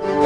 you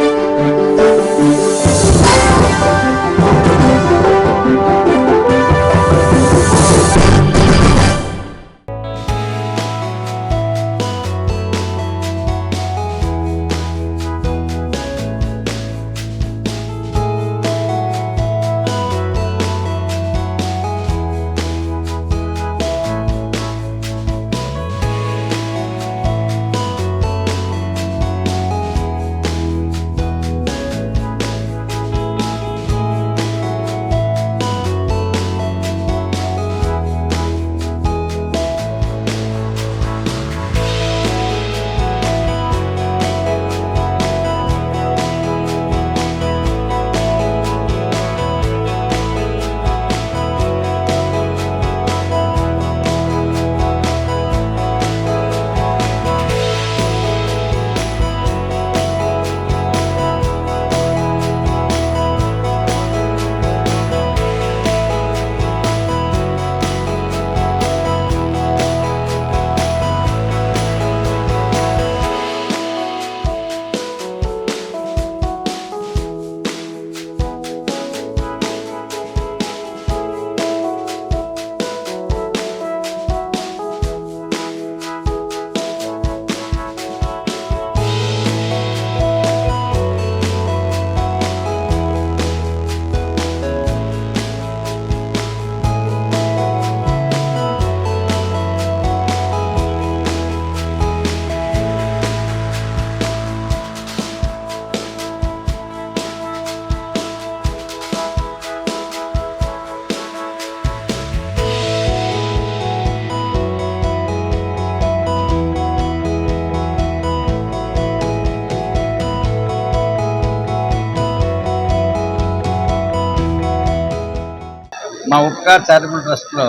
మా Upkar charitable ట్రస్ట్లో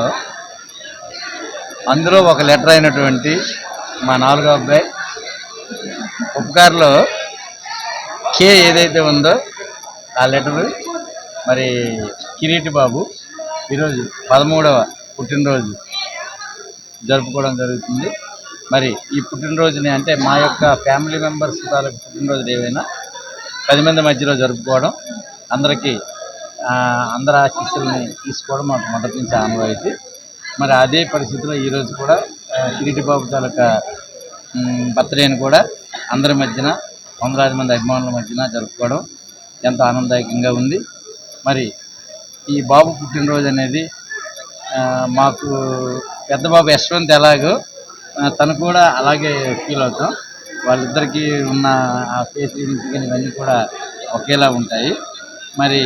అందులో ఒక లెటర్ అయినటువంటి మా నాలుగో అబ్బాయి. ఉపకార్లో కే ఏదైతే ఉందో ఆ లెటరు మరి కిరీటి బాబు ఈరోజు పదమూడవ పుట్టినరోజు జరుపుకోవడం జరుగుతుంది. మరి ఈ పుట్టినరోజుని అంటే మా యొక్క ఫ్యామిలీ మెంబర్స్ తాలూకు పుట్టినరోజు ఏవైనా పది మంది మధ్యలో జరుపుకోవడం అందరికీ అందరి ఆశీస్సుల్ని తీసుకోవడం మాకు మొదటి నుంచి ఆనవాయితీ మరి అదే పరిస్థితిలో ఈరోజు కూడా కిరీటిబాబు బాబు తాలూకా బర్త్డేని కూడా అందరి మధ్యన వందలాది మంది అభిమానుల మధ్యన జరుపుకోవడం ఎంతో ఆనందదాయకంగా ఉంది. మరి ఈ బాబు పుట్టినరోజు అనేది మాకు పెద్ద బాబు యశ్వంత్ ఎలాగో తను కూడా అలాగే ఫీల్ అవుతాం. వాళ్ళిద్దరికీ ఉన్న ఆ ఫేస్ రీడింగ్స్ కానీ ఇవన్నీ కూడా ఒకేలా ఉంటాయి. మరి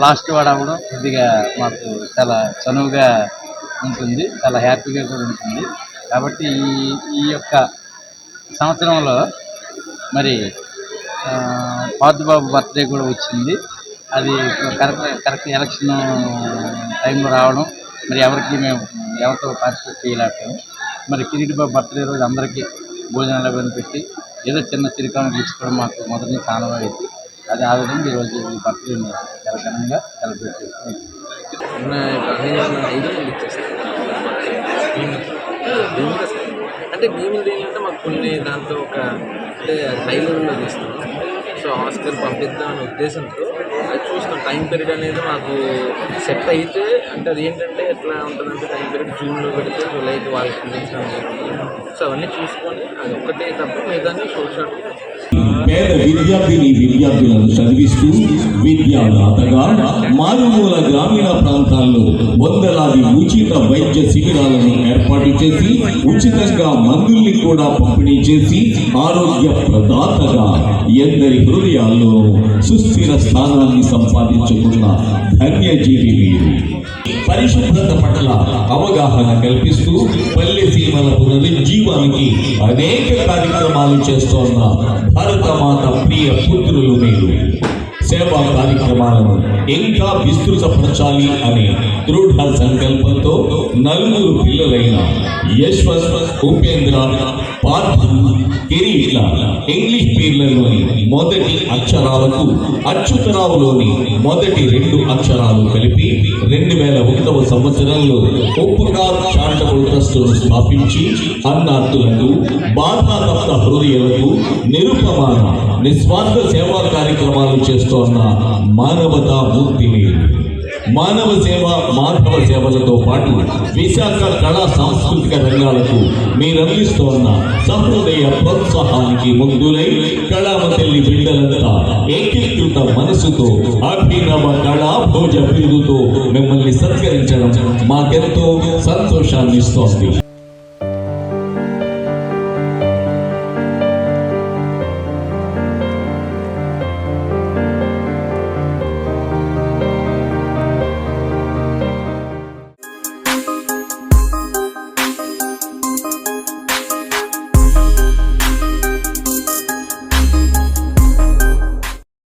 లాస్ట్ వాడవడం కొద్దిగా మాకు చాలా చనువుగా ఉంటుంది చాలా హ్యాపీగా కూడా ఉంటుంది. కాబట్టి ఈ ఈ యొక్క సంవత్సరంలో మరి ఆ, పార్థబాబు బర్త్డే కూడా వచ్చింది. అది కరెక్ట్ కరెక్ట్ ఎలక్షన్ టైంలో రావడం మరి ఎవరికి మేము ఎవరితో పార్టిసిపేట్ చేయలేకపోయాం మరి కిరీటి బాబు బర్త్డే రోజు అందరికీ భోజనాలు అవన్నీ పెట్టి ఏదో చిన్న చిరుకాను తీసుకోవడం మాకు మొదటి నుంచి ఆనవాయితీ. అది ఆ విధంగా ఈరోజు బర్త్డే చాలా ఘనంగా సెలబ్రేట్ చేసుకున్నాం అంటే భీములు ఏంటంటే మాకు కొన్ని దాంతో ఒక అంటే హై లెవెల్లో తీస్తాం సో ఆస్కర్ పంపిద్దాం అనే ఉద్దేశంతో అది చూస్తాం టైం పీరియడ్ అనేది మాకు సెట్ అయితే అంటే అది ఏంటంటే ఎట్లా ఉంటుందంటే టైం పీరియడ్ జూన్లో పెడితే జూలైకి వాళ్ళకి సో అవన్నీ చూసుకొని అది ఒక్కటే తప్ప మిగతాన్ని సోషల్ పేద విద్యార్థిని విద్యార్థులను చదివిస్తూ విద్యాదాతగా మారుమూల గ్రామీణ ప్రాంతాల్లో వందలాది ఉచిత వైద్య శిబిరాలను ఏర్పాటు చేసి ఉచితంగా మందుల్ని కూడా పంపిణీ చేసి ఆరోగ్య ప్రదాతగా ఎందరి హృదయాల్లో సుస్థిర స్థానాన్ని సంపాదించుకున్న ధన్యజీవి మీరు పరిశుభ్రత పట్ల అవగాహన కల్పిస్తూ పల్లె సీమల పునరుజ్జీవానికి అనేక కార్యక్రమాలు చేస్తోన్న భారతమాత ప్రియ పుత్రులు మీరు. సేవా కార్యక్రమాలను ఇంకా విస్తృతపరచాలి అనే దృఢ సంకల్పంతో నలుగురు పిల్లలైన యశ్వంత్ ఉపేంద్ర పార్థు కిరీట్ల ఇంగ్లీష్ పేర్లలోని మొదటి అక్షరాలకు అచ్యుతరావులోని మొదటి రెండు అక్షరాలు కలిపి రెండు వేల ఒకటవ సంవత్సరంలో ఉపకార్ చారిటబుల్ ట్రస్టును స్థాపించి అన్నార్థులకు బాధాతప్త హృదయాలకు నిరుపమాన నిస్వార్థ సేవా కార్యక్రమాలు చేస్తోన్న మానవతా మూర్తిని మానవ సేవ మాధవ సేవలతో పాటు విశాఖ కళా సాంస్కృతిక రంగాలకు మీరందిస్తోన్న సహృదయ ప్రోత్సాహానికి ముందులై కళామతల్లి బిడ్డలంతా ఏకీకృత మనసుతో అభినవ కళా భోజ బిరుదుతో మిమ్మల్ని సత్కరించడం మాకెంతో సంతోషాన్ని ఇస్తోంది